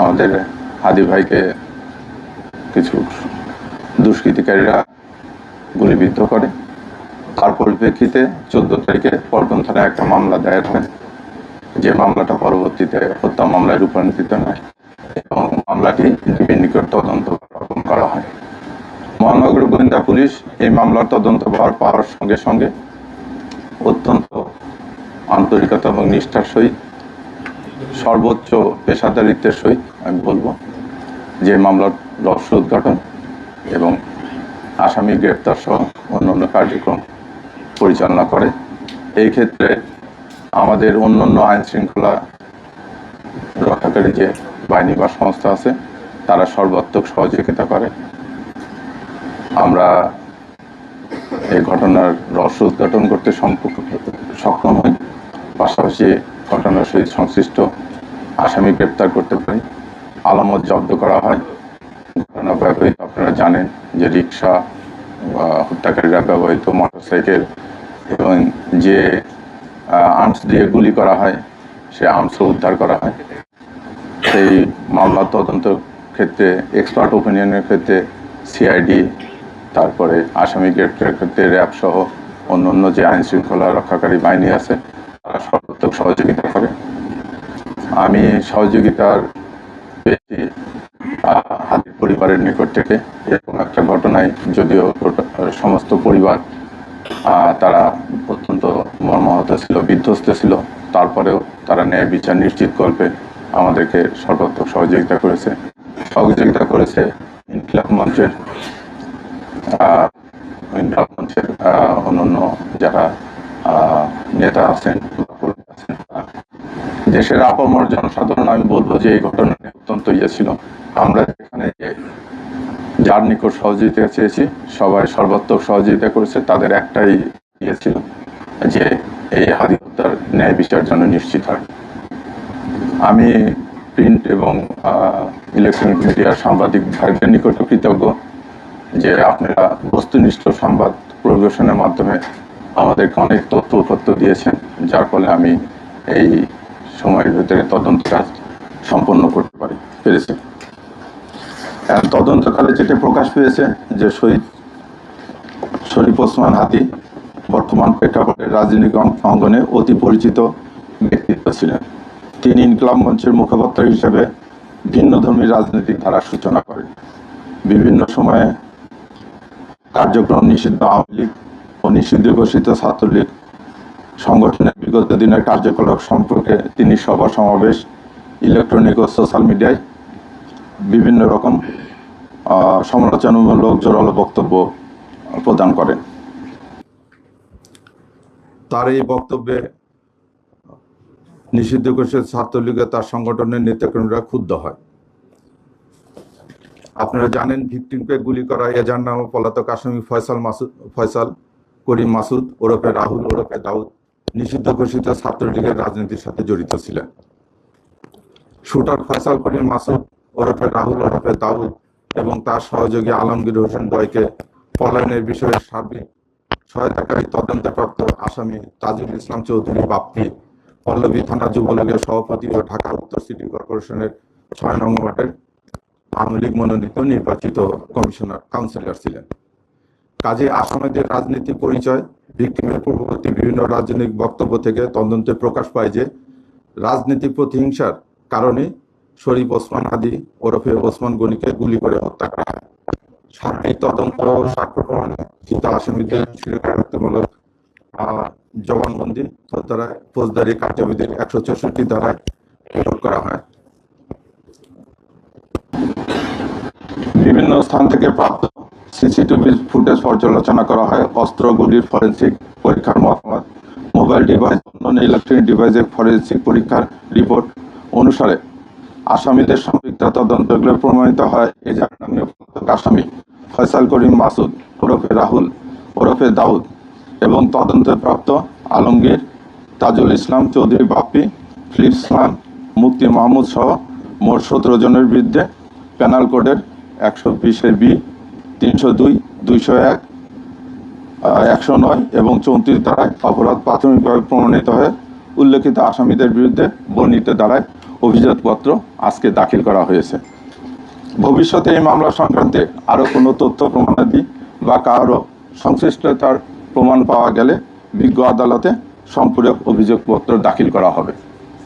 আমাদের হাদি ভাইকে কিছু দুষ্কৃতিকারীরা গুলিবিদ্ধ করে। তার পরিপ্রেক্ষিতে চোদ্দ তারিখে পল্টন থানায় একটা মামলা দায়ের হয়। যে মামলাটা পরবর্তীতে হত্যা মামলায় রূপান্তরিত হয় এবং মামলাটি ডিবির নিকট তদন্ত করা হয়। মহানগর গোয়েন্দা পুলিশ এই মামলার তদন্ত ভার পাওয়ার সঙ্গে সঙ্গে অত্যন্ত আন্তরিকতা এবং নিষ্ঠার সহিত সর্বোচ্চ পেশাদারিত্বের সহিত আমি বলব যে মামলার রহস্য উদ্ঘাটন এবং আসামি গ্রেপ্তার সহ অন্যান্য কার্যক্রম পরিচালনা করে। এই ক্ষেত্রে আমাদের অন্যান্য আইন শৃঙ্খলা রক্ষাকারী যে বাহিনী বা সংস্থা আছে, তারা সর্বাত্মক সহযোগিতা করে। আমরা এই ঘটনার রহস্য উদ্ঘাটন করতে সম্পর্ক সক্ষম হই। পাশাপাশি ঘটনার সহিত সংশ্লিষ্ট আসামি গ্রেপ্তার করতে পারি। আলামত জব্দ করা হয়। ঘটনা ব্যবহৃত আপনারা জানেন যে রিক্সা হত্যাকারীরা ব্যবহৃত মোটরসাইকেল এবং যে আর্মস দিয়ে গুলি করা হয়, সে আর্মসও উদ্ধার করা হয়। সেই মামলা তদন্ত ক্ষেত্রে এক্সপার্ট ওপিনিয়নের ক্ষেত্রে সিআইডি তারপরে আসামি গ্রেপ্তারের ক্ষেত্রে র্যাব সহ অন্য অন্য যে আইন শৃঙ্খলা রক্ষাকারী বাহিনী আছে, তারা সর্বাত্মক সহযোগিতা করে। আমি সহযোগিতার পেয়েছি হাতির পরিবারের নিকট থেকে এরকম একটা ঘটনায় যদিও সমস্ত পরিবার তারা অত্যন্ত মর্মাহত ছিল, বিধ্বস্ত ছিল। তারপরেও তারা ন্যায় বিচার নিশ্চিত করবে, আমাদেরকে সর্বাত্মক সহযোগিতা করেছে। সহযোগিতা করেছে ইনকিলাব মঞ্চের ইনকিলাব মঞ্চের অন্যান্য যারা নেতা আছেন দেশের আপামর জনসাধারণ, আমি বলব যে এই ঘটনাটি অত্যন্ত ইয়ে ছিল। আমরা এখানে যার নিকট সহযোগিতা চেয়েছি, সবাই সর্বাত্মক সহযোগিতা করেছে, তাদের একটাই ইয়ে ছিল যে এই হাদি হত্যার ন্যায় বিচার যেন নিশ্চিত হয়। আমি প্রিন্ট এবং ইলেকট্রনিক মিডিয়ার সাংবাদিক ভাইদের নিকট কৃতজ্ঞ যে আপনারা বস্তুনিষ্ঠ সংবাদ পরিবেশনের মাধ্যমে আমাদেরকে অনেক তথ্য উপত্য দিয়েছেন, যার ফলে আমি এই সময়ের ভিতরে তদন্ত কাজ সম্পন্ন করতে পারি, পেরেছি। তদন্তকালে যেটা প্রকাশ পেয়েছে যে শহীদ, শরীফ ওসমান হাতি বর্তমান প্রেক্ষাপটের রাজনৈতিক অঙ্গনে অতি পরিচিত ব্যক্তিত্ব ছিলেন। তিনি ইনকলাম মঞ্চের মুখপাত্র হিসেবে ভিন্ন ধর্মী রাজনৈতিক ধারার সূচনা করেন। বিভিন্ন সময়ে কার্যক্রম নিষিদ্ধ আওয়ামী লীগ ও নিষিদ্ধ ঘোষিত ছাত্রলীগ সংগঠনের বিগত দিনের কার্যকলাপ সম্পর্কে তিনি সভা সমাবেশ, ইলেকট্রনিক ও সোশ্যাল মিডিয়ায় বিভিন্ন রকম সমালোচনামূলক জোরালো বক্তব্য প্রদান করেন। তার এই বক্তব্যে নিষিদ্ধ ঘোষিত ছাত্রলীগে তার সংগঠনের নেতাকর্মীরা ক্ষুব্ধ হয়। আপনারা জানেন ভিকটিমকে গুলি করা এজার নামে পলাতক আসামি ফয়সাল মাসুদ, ফয়সাল করিম মাসুদ ওরফে রাহুল, ওরফে দাউদ। নিষিদ্ধ ঘোষিত ছাত্রলীগের রাজনীতির সাথে জড়িত ছিলেন। শুটার ফয়সাল করিম মাসুদ, ওরফে রাহুল, ওরফে দাউদ এবং তার সহযোগী আলমগীর হোসেন বয়কে পলায়নের বিষয়ে সার্বিক সহায়তাকারী তদন্তপ্রাপ্ত আসামি তাজুল ইসলাম চৌধুরী বাপ্পি, পল্লবী থানা যুবলীগের সভাপতি ও ঢাকা উত্তর সিটি কর্পোরেশনের ছয় নং ওয়ার্ডের আওয়ামী লীগ মনোনীত নির্বাচিত কমিশনার কাউন্সিলর ছিলেন। কাজে আসামিদের রাজনীতি পরিচয় ভিক্টিমের পূর্ববর্তী বিভিন্ন রাজনৈতিক বক্তব্য থেকে তদন্তে প্রকাশ পায় যে, রাজনৈতিক প্রতিহিংসার কারণে শরীফ ওসমান হাদি ওরফে ওসমান গনিকে গুলি করে হত্যা করা হয়। সার্বিক তদন্ত সাক্ষ্য প্রমাণে কৃত আসামিদের স্বীকারোক্তিমূলক জবানবন্দি ধারায় ফৌজদারি কার্যবিধির একশো চৌষট্টি ধারায় প্রয়োগ করা হয়। বিভিন্ন স্থান থেকে প্রাপ্ত সিসিটিভি ফুটেজ পর্যালোচনা করা হয়। অস্ত্রগুলির ফরেন্সিক পরীক্ষার মতামত মোবাইল ডিভাইস, অন্যান্য ইলেকট্রনিক ডিভাইসের ফরেন্সিক পরীক্ষার রিপোর্ট অনুসারে আসামিদের সম্পৃক্ত তদন্তগুলো প্রমাণিত হয়। এ যার নামে পলাতক আসামি ফয়সাল করিম, মাসুদ, ওরফে রাহুল, ওরফে দাউদ এবং তদন্তে প্রাপ্ত আলমগীর তাজুল ইসলাম চৌধুরী বাপ্পি ফিলিপস খান মুক্তি মাহমুদ সহ মোট সতেরো জনের বিরুদ্ধে প্যানাল কোডের একশো বিশের বি তিনশো দুই, দুইশো এক একশো নয় এবং চৌত্রিশ দ্বারায় অপরাধ প্রাথমিকভাবে প্রমাণিত হয়ে উল্লেখিত আসামিদের বিরুদ্ধে বর্ণিত দ্বারায় অভিযোগপত্র আজকে দাখিল করা হয়েছে। ভবিষ্যতে এই মামলা সংক্রান্তে আরও কোনো তথ্য প্রমাণাদি বা কারও সংশ্লিষ্টতার প্রমাণ পাওয়া গেলে বিজ্ঞ আদালতে সম্পূরক অভিযোগপত্র দাখিল করা হবে।